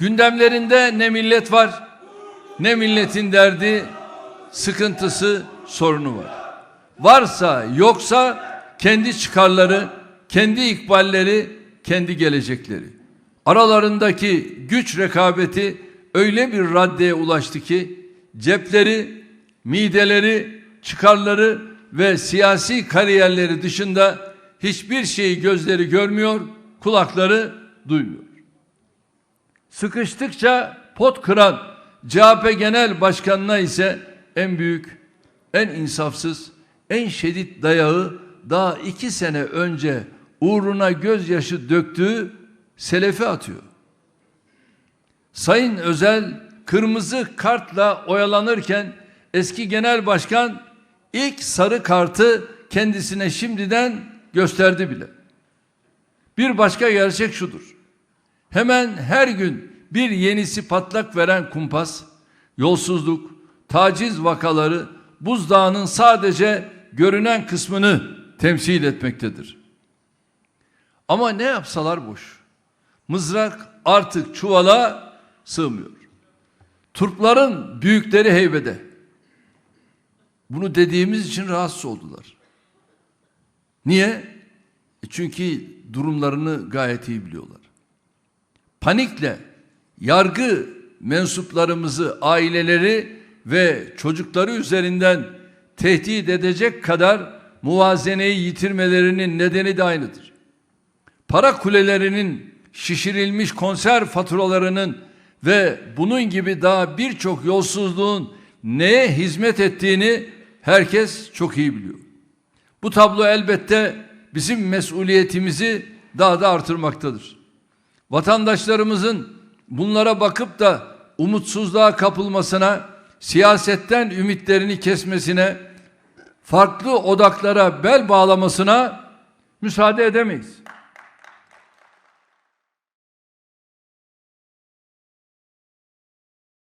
Gündemlerinde ne millet var, ne milletin derdi, sıkıntısı, sorunu var. Varsa yoksa kendi çıkarları, kendi ikballeri, kendi gelecekleri. Aralarındaki güç rekabeti öyle bir raddeye ulaştı ki cepleri, mideleri, çıkarları ve siyasi kariyerleri dışında hiçbir şeyi gözleri görmüyor, kulakları duymuyor. Sıkıştıkça pot kıran CHP Genel Başkanı'na ise en büyük, en insafsız, en şiddet dayağı daha iki sene önce uğruna gözyaşı döktüğü Selefi atıyor. Sayın Özel kırmızı kartla oyalanırken eski genel başkan ilk sarı kartı kendisine şimdiden gösterdi bile. Bir başka gerçek şudur. Hemen her gün bir yenisi patlak veren kumpas, yolsuzluk, taciz vakaları buzdağının sadece görünen kısmını temsil etmektedir. Ama ne yapsalar boş. Mızrak artık çuvala sığmıyor. Turpların büyükleri heybede. Bunu dediğimiz için rahatsız oldular. Niye? E çünkü durumlarını gayet iyi biliyorlar. Panikle yargı mensuplarımızı, aileleri ve çocukları üzerinden tehdit edecek kadar muvazeneyi yitirmelerinin nedeni de aynıdır. Para kulelerinin şişirilmiş konser faturalarının ve bunun gibi daha birçok yolsuzluğun neye hizmet ettiğini herkes çok iyi biliyor. Bu tablo elbette bizim mesuliyetimizi daha da artırmaktadır. Vatandaşlarımızın bunlara bakıp da umutsuzluğa kapılmasına, siyasetten ümitlerini kesmesine, farklı odaklara bel bağlamasına müsaade edemeyiz.